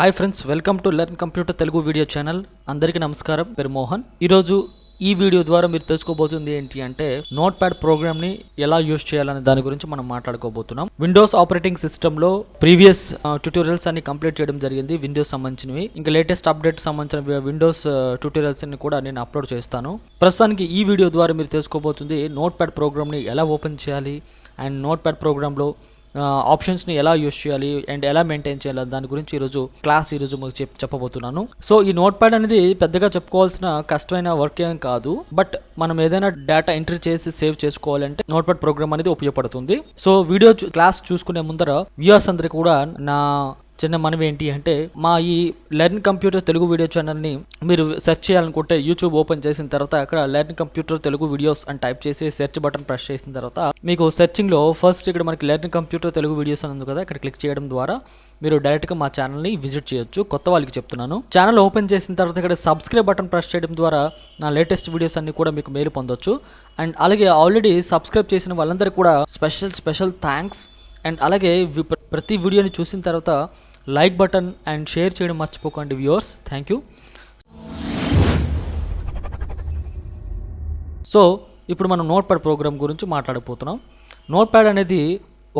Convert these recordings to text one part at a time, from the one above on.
Hi friends welcome to learn computer Telugu video channel. అందరికీ నమస్కారం పేరు మోహన్. ఈరోజు ఈ వీడియో ద్వారా మీరు తెలుసుకోబోతుంది ఏంటి అంటే నోట్ ప్యాడ్ ప్రోగ్రామ్ని ఎలా యూజ్ చేయాలనే దాని గురించి మనం మాట్లాడుకోబోతున్నాం. విండోస్ ఆపరేటింగ్ సిస్టంలో ప్రీవియస్ ట్యూటోరియల్స్ అన్ని కంప్లీట్ చేయడం జరిగింది విండోస్ సంబంధించినవి. ఇంకా లేటెస్ట్ అప్డేట్ సంబంధించిన విండోస్ ట్యూటోరియల్స్ అన్ని కూడా నేను అప్లోడ్ చేస్తాను. ప్రస్తుతానికి ఈ వీడియో ద్వారా మీరు తెలుసుకోబోతుంది నోట్ ప్యాడ్ ప్రోగ్రామ్ని ఎలా ఓపెన్ చేయాలి అండ్ నోట్ ప్యాడ్ ప్రోగ్రాంలో ఆప్షన్స్ని ఎలా యూస్ చేయాలి అండ్ ఎలా మెయింటైన్ చేయాలి దాని గురించి ఈరోజు క్లాస్ ఈరోజు మీకు చెప్ చెప్పబోతున్నాను. సో ఈ నోట్ ప్యాడ్ అనేది పెద్దగా చెప్పుకోవాల్సిన కష్టమైన వర్క్ ఏం కాదు. బట్ మనం ఏదైనా డేటా ఎంట్రీ చేసి సేవ్ చేసుకోవాలంటే నోట్ ప్యాడ్ ప్రోగ్రామ్ అనేది ఉపయోగపడుతుంది. సో వీడియో క్లాస్ చూసుకునే ముందర వ్యూవర్స్ అందరికి కూడా నా చిన్న మనవి ఏంటి అంటే మా ఈ లెర్న్ కంప్యూటర్ తెలుగు వీడియో ఛానల్ని మీరు సెర్చ్ చేయాలనుకుంటే యూట్యూబ్ ఓపెన్ చేసిన తర్వాత అక్కడ లెర్న్ కంప్యూటర్ తెలుగు వీడియోస్ అని టైప్ చేసి సెర్చ్ బటన్ ప్రెస్ చేసిన తర్వాత మీకు సెర్చింగ్లో ఫస్ట్ ఇక్కడ మనకి లెర్న్ కంప్యూటర్ తెలుగు వీడియోస్ అని ఉంది కదా ఇక్కడ క్లిక్ చేయడం ద్వారా మీరు డైరెక్ట్గా మా ఛానల్ని విజిట్ చేయొచ్చు. కొత్త వాళ్ళకి చెప్తున్నాను. ఛానల్ ఓపెన్ చేసిన తర్వాత ఇక్కడ సబ్స్క్రైబ్ బటన్ ప్రెస్ చేయడం ద్వారా నా లేటెస్ట్ వీడియోస్ అన్ని కూడా మీకు మేలు పొందొచ్చు. అండ్ అలాగే ఆల్రెడీ సబ్స్క్రైబ్ చేసిన వాళ్ళందరికీ కూడా స్పెషల్ స్పెషల్ థ్యాంక్స్. అండ్ అలాగే వి- ప్ర- ప్రతి వీడియోని చూసిన తర్వాత లైక్ బటన్ అండ్ షేర్ చేయడం మర్చిపోకండి వ్యూవర్స్. థ్యాంక్ యూ సో ఇప్పుడు మనం నోట్ ప్యాడ్ ప్రోగ్రామ్ గురించి మాట్లాడబోతున్నాం. నోట్ ప్యాడ్ అనేది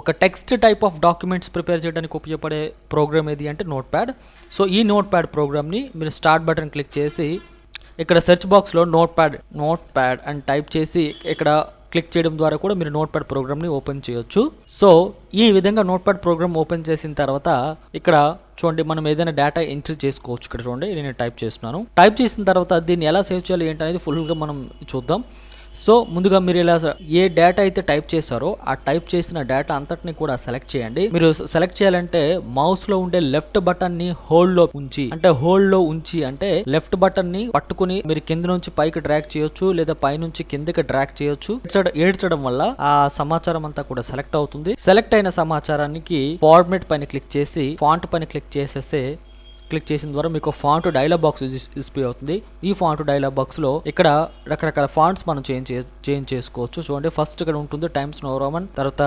ఒక text type of documents prepare చేయడానికి ఉపయోగపడే ప్రోగ్రామ్ ఏది అంటే నోట్ ప్యాడ్ సో ఈ నోట్ ప్యాడ్ ప్రోగ్రామ్ని మీరు స్టార్ట్ బటన్ క్లిక్ చేసి ఇక్కడ సెర్చ్ బాక్స్లో నోట్ ప్యాడ్ నోట్ ప్యాడ్ అని టైప్ చేసి ఇక్కడ క్లిక్ చేయడం ద్వారా కూడా మీరు నోట్ ప్యాడ్ ప్రోగ్రామ్ని ఓపెన్ చేయొచ్చు. సో ఈ విధంగా నోట్ ప్యాడ్ ప్రోగ్రామ్ ఓపెన్ చేసిన తర్వాత ఇక్కడ చూడండి మనం ఏదైనా డేటా ఎంట్రీ చేసుకోవచ్చు. ఇక్కడ చూడండి నేను టైప్ చేస్తున్నాను. టైప్ చేసిన తర్వాత దీన్ని ఎలా సేవ్ చేయాలి ఏంటి అనేది ఫుల్గా మనం చూద్దాం. సో ముందుగా మీరు ఇలా ఏ డేటా అయితే టైప్ చేశారో ఆ టైప్ చేసిన డేటా అంతటిని కూడా సెలెక్ట్ చేయండి. మీరు సెలెక్ట్ చేయాలంటే మౌస్లో ఉండే లెఫ్ట్ బటన్ని హోల్డ్లో ఉంచి అంటే హోల్డ్లో ఉంచి అంటే లెఫ్ట్ బటన్ని పట్టుకుని మీరు కింద నుంచి పైకి డ్రాక్ చేయొచ్చు లేదా పై నుంచి కిందకి డ్రాక్ చేయొచ్చు. ఏడ్చడం వల్ల ఆ సమాచారం అంతా కూడా సెలెక్ట్ అవుతుంది. సెలెక్ట్ అయిన సమాచారానికి ఫార్మేట్ పైన క్లిక్ చేసి ఫాంట్ పైన క్లిక్ చేసేస్తే క్లిక్ చేసిన ద్వారా మీకు ఫాంట్ డైలాగ్ బాక్స్ డిస్ప్లే అవుతుంది. ఈ ఫాంట్ డైలాగ్ బాక్స్లో ఇక్కడ రకరకాల ఫాంట్స్ మనం చేంజ్ చేంజ్ చేసుకోవచ్చు. చూడండి ఫస్ట్ ఇక్కడ ఉంటుంది టైమ్స్ నో రోమన్ తర్వాత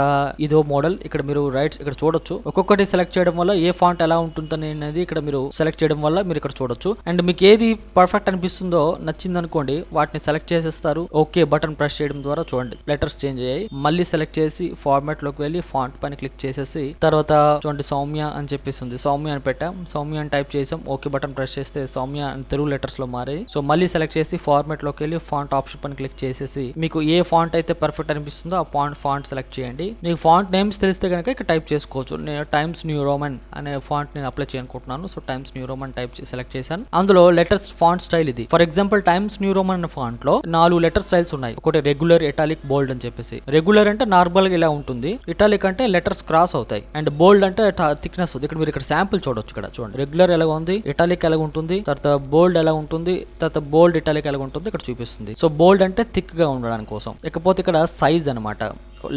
ఇదో మోడల్ ఇక్కడ మీరు రైట్స్ ఇక్కడ చూడొచ్చు. ఒక్కొక్కటి సెలెక్ట్ చేయడం వల్ల ఏ ఫాంట్ ఎలా ఉంటుంది అనేది ఇక్కడ మీరు సెలెక్ట్ చేయడం వల్ల మీరు ఇక్కడ చూడొచ్చు. అండ్ మీకు ఏది పర్ఫెక్ట్ అనిపిస్తుందో నచ్చింది అనుకోండి వాటిని సెలెక్ట్ చేసేస్తారు. ఓకే బటన్ ప్రెస్ చేయడం ద్వారా చూడండి. లెటర్స్ చేంజ్ అయ్యాయి. మళ్ళీ సెలెక్ట్ చేసి ఫార్మాట్లోకి వెళ్ళి ఫాంట్ పైన క్లిక్ చేసేసి తర్వాత చూడండి సౌమ్య అని చెప్పేసి ఉంది. సౌమ్య అని పెట్టాం. సౌమ్య అని టైప్ చేసాం. ఓకే బటన్ ప్రెస్ చేస్తే సౌమ్య అని తెలుగు లెటర్స్లో మారాయి. సో మళ్ళీ సెలెక్ట్ చేసి ఫార్మాట్లోకి వెళ్ళి ఫాంట్ ఆప్షన్ పని క్లిక్ చేసేసి మీకు ఏ ఫాంట్ అయితే పర్ఫెక్ట్ అనిపిస్తుందో ఆ ఫాంట్ ఫాంట్ సెలెక్ట్ చేయండి. మీకు ఫాంట్ నేమ్స్ తెలిస్తే కనుక ఇక్కడ టైప్ చేసుకోవచ్చు. నేను టైమ్స్ న్యూ రోమన్ అనే ఫాంట్ నేను అప్లై చేయాలనుకుంటున్నాను. So Times New Roman type select చేశాను. అందులో లెటర్స్ ఫాంట్ స్టైల్ ఇది. For example Times New Roman అనే ఫాంట్లో నాలుగు లెటర్ స్టైల్స్ ఉన్నాయి. ఒకటి రెగ్యులర్ ఇటాలిక్ బోల్డ్ అని చెప్పేసి. రెగ్యులర్ అంటే నార్మల్గా ఇలా ఉంటుంది. ఇటాలిక్ అంటే లెటర్స్ క్రాస్ అవుతాయి. అండ్ బోల్డ్ అంటే థిక్నెస్ ఇక్కడ మీరు ఇక్కడ శాంపుల్ చూడొచ్చు ఇక్కడ. చూడండి. రెగ్యులర్ ఎలా ఉంది ఇటాలిక్ ఎలా ఉంటుంది తర్వాత బోల్డ్ ఎలా ఉంటుంది తర్వాత బోల్డ్ ఇటాలిక్ ఎలా ఉంటుంది ఇక్కడ చూపిస్తుంది. సో బోల్డ్ అంటే థిక్గా ఉండడానికి కోసం ఇకపోతే ఇక్కడ సైజ్ అన్నమాట.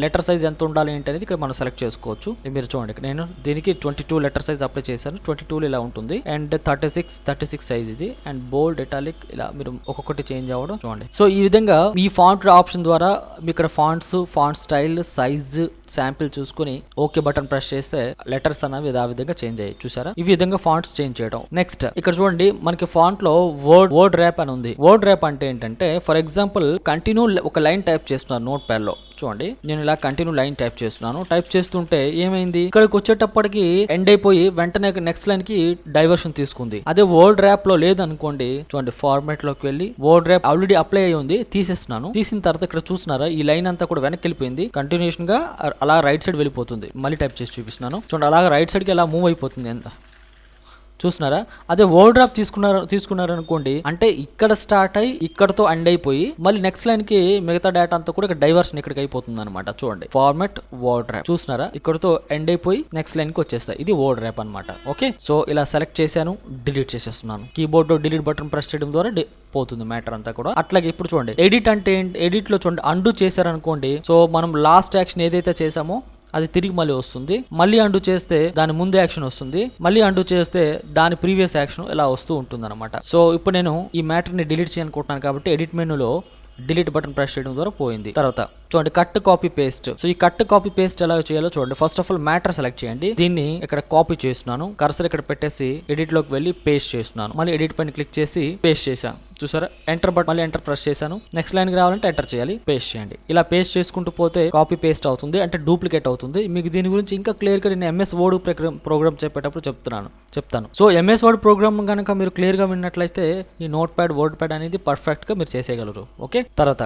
లెటర్ సైజ్ ఎంత ఉండాలి ఏంటి అనేది ఇక్కడ మనం సెలెక్ట్ చేసుకోవచ్చు. ఇది మీరు చూడండి నేను దీనికి twenty two letter size apply చేశాను. ట్వంటీ టూ ఇలా ఉంటుంది. And thirty six thirty six size ఇది. అండ్ బోల్డ్ ఇటాలిక్ ఇలా మీరు ఒక్కొక్కటి చేంజ్ అవ్వడం చూడండి. సో ఈ విధంగా ఈ ఫాంట్ ఆప్షన్ ద్వారా మీ ఇక్కడ fonts font style size sample చూసుకుని ఓకే బటన్ ప్రెస్ చేస్తే లెటర్స్ అనేవి ఆ విధంగా చేంజ్ అయ్యాయి. చూసారా ఈ విధంగా ఫాంట్స్ చేంజ్ చేయడం. నెక్స్ట్ ఇక్కడ చూడండి మనకి ఫాంట్లో వర్డ్ వర్డ్ ర్యాప్ అని ఉంది. వర్డ్ ర్యాప్ అంటే ఏంటంటే ఫర్ ఎగ్జాంపుల్ కంటిన్యూ ఒక లైన్ టైప్ చేస్తున్నారు నోట్ ప్యాడ్లో చూడండి. నేను ఇలా కంటిన్యూ లైన్ టైప్ చేస్తున్నాను. టైప్ చేస్తుంటే ఏమైంది? ఇక్కడికి వచ్చేటప్పటికి ఎండ్ అయిపోయి వెంటనే నెక్స్ట్ లైన్కి డైవర్షన్ తీసుకుంది. అదే వర్డ్ ర్యాప్లో లేదనుకోండి చూడండి ఫార్మాట్లోకి వెళ్ళి వర్డ్ ర్యాప్ ఆల్రెడీ అప్లై అయ్యి ఉంది తీసేస్తున్నాను. తీసిన తర్వాత ఇక్కడ చూస్తున్నారా ఈ లైన్ అంతా కూడా వెనక్కి వెళ్ళిపోయింది. కంటిన్యూషన్గా అలా రైట్ సైడ్ వెళ్ళిపోతుంది. మళ్ళీ టైప్ చేసి చూపిస్తున్నాను. చూడండి అలాగా రైట్ సైడ్కి అలా మూవ్ అయిపోతుంది ఎంత? చూస్తున్నారా? అదే ఓవర్ డ్రాప్ తీసుకున్నారు తీసుకున్నారు అనుకోండి అంటే ఇక్కడ స్టార్ట్ అయ్యి ఇక్కడతో ఎండ్ అయిపోయి మళ్ళీ నెక్స్ట్ లైన్కి మిగతా డేటా అంతా కూడా ఇక్కడ డైవర్షన్ ఇక్కడికి అయిపోతుంది అనమాట చూడండి. ఫార్మాట్ ఓవర్ డ్రాప్ చూస్తున్నారా? ఇక్కడతో ఎండ్ అయిపోయి నెక్స్ట్ లైన్కి వచ్చేస్తాయి. ఇది ఓవర్ డ్రాప్ అనమాట ఓకే సో ఇలా సెలెక్ట్ చేశాను డిలీట్ చేసేస్తున్నాను. కీబోర్డ్లో డిలీట్ బటన్ ప్రెస్ చేయడం ద్వారా పోతుంది మ్యాటర్ అంతా కూడా. అట్లాగే ఇప్పుడు చూడండి. ఎడిట్ అంటే ఏంటి? ఎడిట్లో చూడండి అండు చేశారనుకోండి సో మనం లాస్ట్ యాక్షన్ ఏదైతే చేసామో అది తిరిగి మళ్ళీ వస్తుంది. మళ్ళీ అండు చేస్తే దాని ముందు యాక్షన్ వస్తుంది. మళ్ళీ అండు చేస్తే దాని ప్రీవియస్ యాక్షన్ ఇలా వస్తూ ఉంటుంది అనమాట సో ఇప్పుడు నేను ఈ మ్యాటర్ని డిలీట్ చేయాలనుకుంటున్నాను కాబట్టి ఎడిట్ మెనూలో డిలీట్ బటన్ ప్రెస్ చేయడం ద్వారా పోయింది. తర్వాత చూడండి కట్ కాపీ పేస్ట్ సో ఈ కట్ కాపీ పేస్ట్ ఎలా చేయాలో చూడండి. First of all matter select చేయండి. దీన్ని ఇక్కడ కాపీ చేస్తున్నాను. కర్సర్ ఇక్కడ పెట్టేసి ఎడిట్లోకి వెళ్ళి పేస్ట్ చేస్తున్నాను. మళ్ళీ ఎడిట్ పైన క్లిక్ చేసి పేస్ట్ చేశాను చూసారా? ఎంటర్ బట్ మళ్ళీ ఎంటర్ ప్రెస్ చేశాను. నెక్స్ట్ లైన్కి రావాలంటే ఎంటర్ చేయాలి. పేస్ట్ చేయండి. ఇలా పేస్ట్ చేసుకుంటూ పోతే కాపీ పేస్ట్ అవుతుంది అంటే డూప్లికేట్ అవుతుంది. మీకు దీని గురించి ఇంకా క్లియర్గా నేను ఎంఎస్ వర్డ్ ప్రోగ్రామ్ ప్రోగ్రామ్ చెప్పేటప్పుడు చెప్తున్నాను చెప్తాను. సో ఎంఎస్ వర్డ్ ప్రోగ్రామ్ కనుక మీరు క్లియర్గా విన్నట్లయితే ఈ నోట్ ప్యాడ్ వర్డ్ ప్యాడ్ అనేది పర్ఫెక్ట్గా మీరు చేసేయగలరు. ఓకే తర్వాత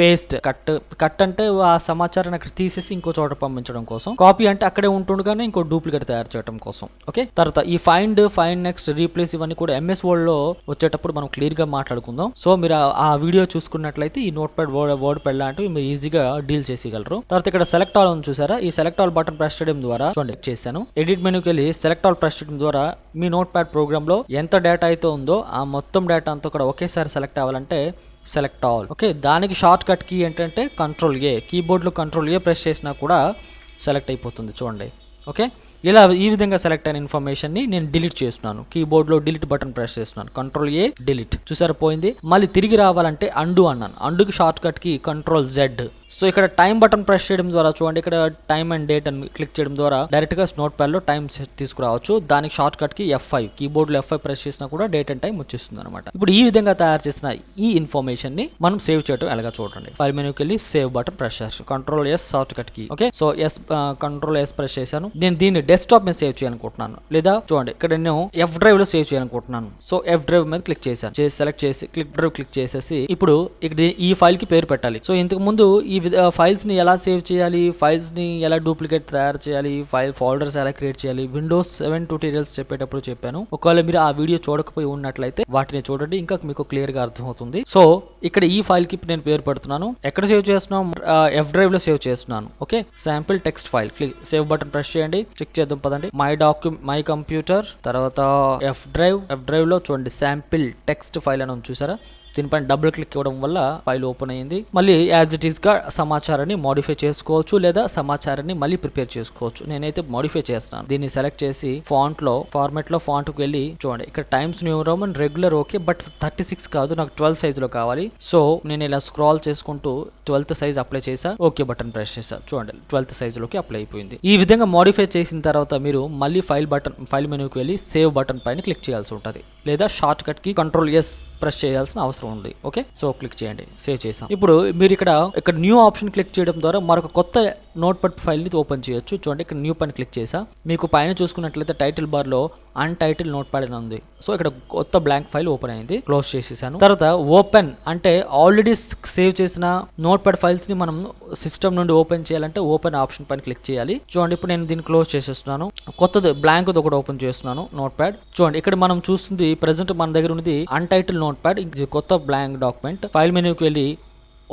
పేస్ట్ కట్ కట్ అంటే ఆ సమాచారాన్ని అక్కడ తీసేసి ఇంకో చోట పంపించడం కోసం. కాపీ అంటే అక్కడే ఉంటుండగానే ఇంకో డూప్లికేట్ తయారు చేయడం కోసం. ఓకే తర్వాత ఈ ఫైండ్ ఫైండ్ నెక్స్ట్ రీప్లేస్ ఇవన్నీ కూడా ఎంఎస్ వర్డ్లో వచ్చేటప్పుడు మనం క్లియర్గా మాట్లాడుకుందాం. సో మీరు ఆ- వీడియో చూసుకున్నట్లయితే ఈ notepad word wordpad లాంటివి మీరు ఈజీగా డీల్ చేసేయగలరు. తర్వాత ఇక్కడ సెలెక్ట్ ఆల్ ఉంది చూసారా? ఈ సెలెక్ట్ ఆల్ బటన్ ప్రెస్ చేయడం ద్వారా చూడండి చేశాను. ఎడిట్ మెనూకి వెళ్ళి సెలెక్ట్ ఆల్ ప్రెస్ చేయడం ద్వారా మీ నోట్ ప్యాడ్ ప్రోగ్రామ్లో ఎంత డేటా అయితే ఉందో ఆ మొత్తం డేటా అంతా కూడా ఒకేసారి సెలెక్ట్ అవ్వాలంటే సెలెక్ట్ ఆల్. ఓకే దానికి షార్ట్ కట్ కీ ఏంటంటే కంట్రోల్ ఏ కీబోర్డ్లో కంట్రోల్ ఏ ప్రెస్ చేసినా కూడా సెలెక్ట్ అయిపోతుంది చూడండి. ఓకే ఇలా ఈ విధంగా సెలెక్ట్ అయిన ఇన్ఫర్మేషన్ని నేను డిలీట్ చేస్తున్నాను. కీబోర్డ్లో డిలీట్ బటన్ ప్రెస్ చేస్తున్నాను. కంట్రోల్ ఏ డిలీట్ చూసారా పోయింది? మళ్ళీ తిరిగి రావాలంటే అండు అన్నాను. అండుకి షార్ట్ కట్కి కంట్రోల్ జెడ్ సో ఇక్కడ టైం బటన్ ప్రెస్ చేయడం ద్వారా చూడండి ఇక్కడ టైం అండ్ డేట్ అని క్లిక్ చేయడం ద్వారా డైరెక్ట్గా నోట్ ప్యాడ్లో టైం తీసుకురావచ్చు. దానికి షార్ట్ కట్కి ఎఫ్ ఫైవ్ కీబోర్డ్లో ఎఫ్ ఫైవ్ ప్రెస్ చేసినా కూడా డేట్ అండ్ టైం వచ్చేస్తుంది అనమాట ఇప్పుడు ఈ విధంగా తయారు చేసిన ఈ ఇన్ఫర్మేషన్ని మనం సేవ్ చేయడం ఎలాగా చూడండి. ఫైల్ మెనూకి వెళ్ళి సేవ్ బటన్ ప్రెస్ చేస్తాను కంట్రోల్ ఎస్ షార్ట్ కట్కి. Okay? So S control S press చేశాను. నేను దీన్ని డెస్క్టాప్ మీద సేవ్ చేయాలనుకుంటున్నాను. లేదా చూడండి ఇక్కడ నేను ఎఫ్ డ్రైవ్లో సేవ్ చేయాలనుకుంటున్నాను. సో ఎఫ్ డ్రైవ్ మీద క్లిక్ చేశాను. చేసి సెలెక్ట్ చేసి క్లిక్ డ్రైవ్ క్లిక్ చేసేసి ఇప్పుడు ఇక్కడ ఈ ఫైల్కి పేరు పెట్టాలి. సో ఇంతకు ముందు ఈ ఫైల్స్ని ఎలా సేవ్ చేయాలి ఫైల్స్ని ఎలా డూప్లికేట్ తయారు చేయాలి ఫైల్ ఫోల్డర్స్ ఎలా క్రియేట్ చేయాలి విండోస్ సెవెన్ ట్యూటోరియల్స్ చెప్పేటప్పుడు చెప్పాను. ఒకవేళ మీరు ఆ వీడియో చూడకపోయి ఉన్నట్లయితే వాటిని చూడండి ఇంకా మీకు క్లియర్గా అర్థమవుతుంది. సో ఇక్కడ ఈ ఫైల్కి నేను పేరు పెడుతున్నాను. ఎక్కడ సేవ్ చేస్తున్నాం? ఎఫ్ డ్రైవ్లో సేవ్ చేస్తున్నాను. Okay? Sample text file. Click save button press చేయండి. చెక్ చేద్దాం పదండి. మై డాక్యు మై కంప్యూటర్ తర్వాత ఎఫ్ డ్రైవ్. ఎఫ్ డ్రైవ్లో చూడండి శాంపిల్ టెక్స్ట్ ఫైల్ అని చూసారా? దీనిపైన డబుల్ క్లిక్ ఇవ్వడం వల్ల ఫైల్ ఓపెన్ అయ్యింది. మళ్ళీ యాజ్ ఇట్ ఈస్గా సమాచారాన్ని మోడిఫై చేసుకోవచ్చు లేదా సమాచారాన్ని మళ్ళీ ప్రిపేర్ చేసుకోవచ్చు. నేనైతే మోడిఫై చేస్తాను దీన్ని సెలెక్ట్ చేసి ఫాంట్లో ఫాంట్కి లో ఫాంట్ వెళ్ళి చూడండి. ఇక్కడ Times New Roman regular okay but thirty six కాదు నాకు ట్వెల్వ్ సైజ్లో కావాలి. సో నేను ఇలా స్క్రాల్ చేసుకుంటూ ట్వెల్త్ సైజ్ అప్లై చేసా ఓకే బటన్ ప్రెస్ చేసా చూడండి ట్వెల్త్ సైజ్లోకి అప్లై అయిపోయింది. ఈ విధంగా మోడిఫై చేసిన తర్వాత మీరు మళ్ళీ ఫైల్ బటన్ ఫైల్ మెనూకి వెళ్ళి సేవ్ బటన్ పైన క్లిక్ చేయాల్సి ఉంటుంది. లేదా షార్ట్ కట్కి కంట్రోల్ ఎస్ ప్రెస్ చేయాల్సిన అవసరం ఉంది. ఓకే? సో క్లిక్ చేయండి. సేవ్ చేసాం ఇప్పుడు మీరు ఇక్కడ ఇక్కడ న్యూ ఆప్షన్ క్లిక్ చేయడం ద్వారా మరొక కొత్త నోట్ పడ్ ఫైల్ని ఓపెన్ చేయొచ్చు. చూడండి ఇక్కడ న్యూ పైన క్లిక్ చేసా మీకు పైన చూసుకున్నట్లయితే టైటిల్ బార్లో untitled untitled note pad అని ఉంది. సో ఇక్కడ కొత్త బ్లాంక్ ఫైల్ ఓపెన్ అయింది. క్లోజ్ చేసేసాను. తర్వాత ఓపెన్ అంటే ఆల్రెడీ సేవ్ చేసిన నోట్ ప్యాడ్ ఫైల్స్ని మనం సిస్టమ్ నుండి ఓపెన్ చేయాలంటే ఓపెన్ ఆప్షన్ పైన క్లిక్ చేయాలి. చూడండి ఇప్పుడు నేను దీన్ని క్లోజ్ చేసేస్తున్నాను. కొత్తది బ్లాంక్ ఒకటి ఓపెన్ చేస్తున్నాను నోట్ ప్యాడ్ చూడండి ఇక్కడ మనం చూస్తుంది ప్రెసెంట్ మన దగ్గర ఉన్నది అన్టైటిల్ నోట్ ప్యాడ్ ఇది కొత్త బ్లాంక్ డాక్యుమెంట్. ఫైల్ మెనూకి వెళ్ళి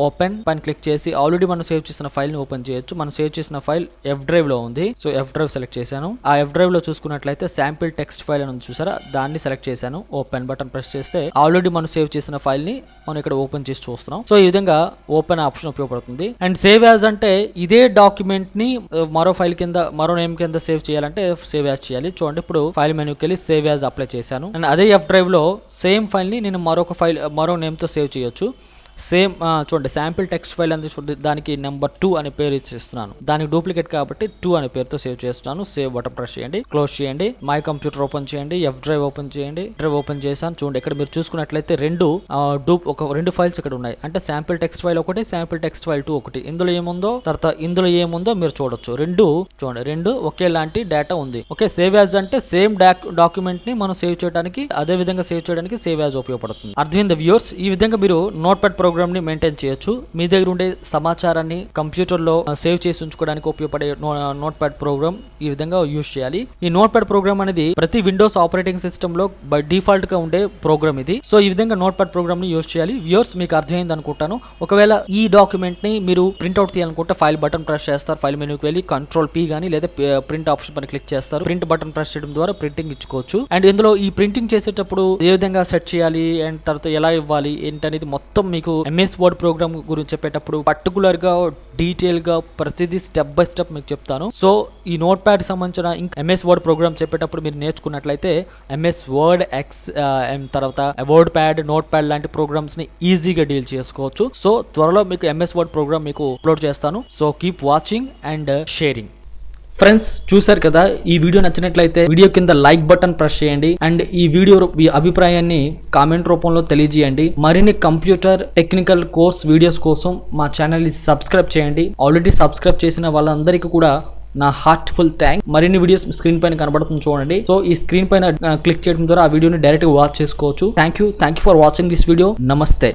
ఓపెన్ పైన క్లిక్ చేసి ఆల్రెడీ మనం సేవ్ చేసిన ఫైల్ని ఓపెన్ చేయొచ్చు. మనం సేవ్ చేసిన ఫైల్ ఎఫ్ డ్రైవ్లో ఉంది. సో ఎఫ్ డ్రైవ్ సెలెక్ట్ చేశాను. ఆ ఎఫ్ డ్రైవ్లో చూసుకున్నట్లయితే శాంపిల్ టెక్స్ట్ ఫైల్ అని చూసారా? దాన్ని సెలెక్ట్ చేశాను. ఓపెన్ బటన్ ప్రెస్ చేస్తే ఆల్రెడీ మనం సేవ్ చేసిన ఫైల్ని మనం ఇక్కడ ఓపెన్ చేసి చూస్తున్నాం. సో ఈ విధంగా ఓపెన్ ఆప్షన్ ఉపయోగపడుతుంది. అండ్ సేవ్ యాజ్ అంటే ఇదే డాక్యుమెంట్ని మరో ఫైల్ కింద మరో నేమ్ కింద సేవ్ చేయాలంటే సేవ్ యాజ్ చేయాలి. చూడండి ఇప్పుడు ఫైల్ మెనూకి వెళ్ళి సేవ్ యాజ్ అప్లై చేశాను. అండ్ అదే ఎఫ్ డ్రైవ్లో సేమ్ ఫైల్ని నేను మరొక ఫైల్ మరో నేమ్తో సేవ్ చేయొచ్చు. సేమ్ చూడండి శాంపిల్ టెక్స్ట్ ఫైల్ అనేది చూడండి దానికి నెంబర్ టూ అనే పేరు ఇచ్చిస్తున్నాను. దానికి డూప్లికేట్ కాబట్టి టూ అనే పేరుతో సేవ్ చేస్తున్నాను. సేవ్ బటన్ ప్రెస్ చేయండి క్లోజ్ చేయండి మై కంప్యూటర్ ఓపెన్ చేయండి ఎఫ్ డ్రైవ్ ఓపెన్ చేయండి డ్రైవ్ ఓపెన్ చేశాను. చూడండి ఇక్కడ మీరు చూసుకున్నట్లయితే రెండు డూప్ ఒక రెండు ఫైల్స్ ఇక్కడ ఉన్నాయి. అంటే శాంపిల్ టెక్స్ట్ ఫైల్ ఒకటి శాంపిల్ టెక్స్ట్ ఫైల్ టూ ఒకటి. ఇందులో ఏముందో తర్వాత ఇందులో ఏముందో మీరు చూడొచ్చు. రెండు చూడండి రెండు ఒకేలాంటి డేటా ఉంది. ఓకే సేవ్ యాజ్ అంటే సేమ్ డాక్యుమెంట్ని మనం సేవ్ చేయడానికి అదే విధంగా సేవ్ చేయడానికి సేవ్ యాజ్ ఉపయోగపడుతుంది. అర్థమైంది వ్యూర్స్ ఈ విధంగా మీరు నోట్ ప్యాడ్ ప్రోగ్రామ్ని మెయింటైన్ చేయొచ్చు. మీ దగ్గర ఉండే సమాచారాన్ని కంప్యూటర్లో సేవ్ చేసి ఉంచుకోవడానికి ఉపయోగపడే నోట్ ప్యాడ్ ప్రోగ్రామ్ ఈ విధంగా యూజ్ చేయాలి. ఈ నోట్ ప్యాడ్ ప్రోగ్రామ్ అనేది ప్రతి విండోస్ ఆపరేటింగ్ సిస్టమ్లో బై డిఫాల్ట్గా ఉండే ప్రోగ్రామ్ ఇది. సో ఈ విధంగా నోట్ ప్యాడ్ ప్రోగ్రామ్ని యూజ్ చేయాలి. వ్యూర్స్ మీకు అర్థమైంది అనుకుంటాను. ఒకవేళ ఈ డాక్యుమెంట్ని మీరు ప్రింట్అవుట్ తీయాలనుకుంటే ఫైల్ బటన్ ప్రెస్ చేస్తారు. ఫైల్ మెనూకి వెళ్ళి కంట్రోల్ పి గానీ లేదా ప్రింట్ ఆప్షన్ పైన క్లిక్ చేస్తారు. ప్రింట్ బటన్ ప్రెస్ చేయడం ద్వారా ప్రింటింగ్ ఇచ్చుకోవచ్చు. అండ్ ఇందులో ఈ ప్రింటింగ్ చేసేటప్పుడు ఏ విధంగా సెట్ చేయాలి అండ్ తర్వాత ఎలా ఇవ్వాలి ఏంటనేది మొత్తం మీకు ఎంఎస్ వర్డ్ ప్రోగ్రామ్ గురించి చెప్పేటప్పుడు పర్టికులర్గా డీటెయిల్గా ప్రతిదీ స్టెప్ బై స్టెప్ మీకు చెప్తాను. సో ఈ నోట్ ప్యాడ్ సంబంధించిన ఇంకా ఎంఎస్ వర్డ్ ప్రోగ్రామ్ చెప్పేటప్పుడు మీరు నేర్చుకున్నట్లయితే ఎంఎస్ వర్డ్ ఎక్స్ తర్వాత వర్డ్ ప్యాడ్ నోట్ ప్యాడ్ లాంటి ప్రోగ్రామ్స్ని ఈజీగా డీల్ చేసుకోవచ్చు. సో త్వరలో మీకు ఎంఎస్ వర్డ్ ప్రోగ్రామ్ మీకు అప్లోడ్ చేస్తాను. So keep watching and sharing friends చూసారు కదా ఈ వీడియో నచ్చినట్లయితే వీడియో కింద లైక్ బటన్ ప్రెస్ చేయండి అండ్ ఈ వీడియో మీ అభిప్రాయాన్ని కామెంట్ రూపంలో తెలియజేయండి. మరిన్ని కంప్యూటర్ టెక్నికల్ కోర్స్ వీడియోస్ కోసం మా ఛానల్ని సబ్స్క్రైబ్ చేయండి. ఆల్రెడీ సబ్స్క్రైబ్ చేసిన వాళ్ళందరికీ కూడా నా హార్ట్ఫుల్ థ్యాంక్ మరిన్ని వీడియోస్ స్క్రీన్ పైన కనబడుతుంది చూడండి. సో ఈ స్క్రీన్ పైన క్లిక్ చేయడం ద్వారా ఆ వీడియోని డైరెక్ట్గా వాచ్ చేసుకోవచ్చు. Thank you thank you for watching this video నమస్తే